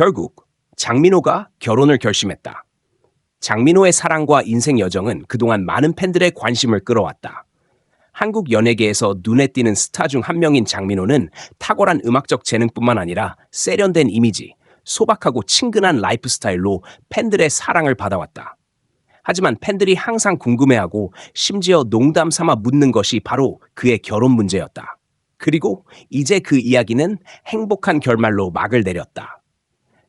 결국 장민호가 결혼을 결심했다. 장민호의 사랑과 인생 여정은 그동안 많은 팬들의 관심을 끌어왔다. 한국 연예계에서 눈에 띄는 스타 중 한 명인 장민호는 탁월한 음악적 재능뿐만 아니라 세련된 이미지, 소박하고 친근한 라이프 스타일로 팬들의 사랑을 받아왔다. 하지만 팬들이 항상 궁금해하고 심지어 농담 삼아 묻는 것이 바로 그의 결혼 문제였다. 그리고 이제 그 이야기는 행복한 결말로 막을 내렸다.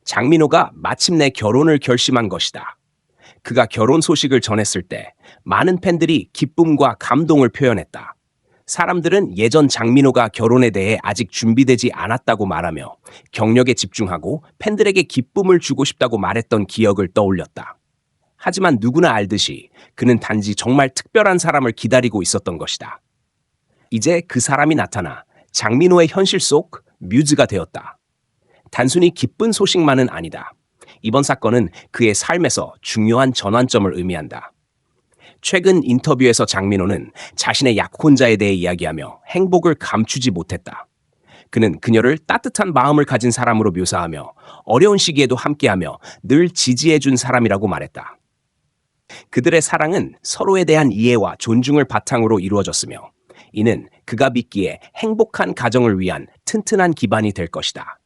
장민호가 마침내 결혼을 결심한 것이다. 그가 결혼 소식을 전했을 때 많은 팬들이 기쁨과 감동을 표현했다. 사람들은 예전 장민호가 결혼에 대해 아직 준비되지 않았다고 말하며 경력에 집중하고 팬들에게 기쁨을 주고 싶다고 말했던 기억을 떠올렸다. 하지만 누구나 알듯이 그는 단지 정말 특별한 사람을 기다리고 있었던 것이다. 이제 그 사람이 나타나 장민호의 현실 속 뮤즈가 되었다. 단순히 기쁜 소식만은 아니다. 이번 사건은 그의 삶에서 중요한 전환점을 의미한다. 최근 인터뷰에서 장민호는 자신의 약혼자에 대해 이야기하며 행복을 감추지 못했다. 그는 그녀를 따뜻한 마음을 가진 사람으로 묘사하며 어려운 시기에도 함께하며 늘 지지해준 사람이라고 말했다. 그들의 사랑은 서로에 대한 이해와 존중을 바탕으로 이루어졌으며 이는 그가 믿기에 행복한 가정을 위한 튼튼한 기반이 될 것이다.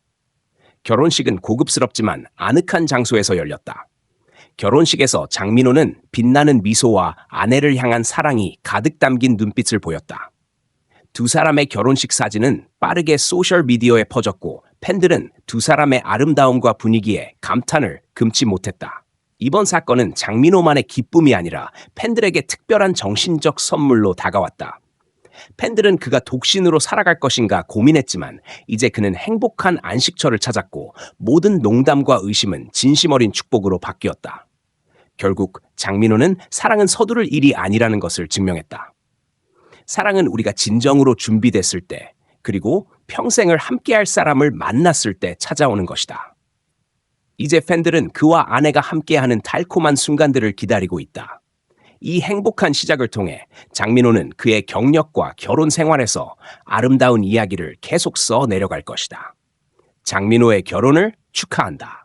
결혼식은 고급스럽지만 아늑한 장소에서 열렸다. 결혼식에서 장민호는 빛나는 미소와 아내를 향한 사랑이 가득 담긴 눈빛을 보였다. 두 사람의 결혼식 사진은 빠르게 소셜 미디어에 퍼졌고 팬들은 두 사람의 아름다움과 분위기에 감탄을 금치 못했다. 이번 사건은 장민호만의 기쁨이 아니라 팬들에게 특별한 정신적 선물로 다가왔다. 팬들은 그가 독신으로 살아갈 것인가 고민했지만 이제 그는 행복한 안식처를 찾았고 모든 농담과 의심은 진심 어린 축복으로 바뀌었다. 결국 장민호는 사랑은 서두를 일이 아니라는 것을 증명했다. 사랑은 우리가 진정으로 준비됐을 때 그리고 평생을 함께할 사람을 만났을 때 찾아오는 것이다. 이제 팬들은 그와 아내가 함께하는 달콤한 순간들을 기다리고 있다. 이 행복한 시작을 통해 장민호는 그의 경력과 결혼 생활에서 아름다운 이야기를 계속 써 내려갈 것이다. 장민호의 결혼을 축하한다.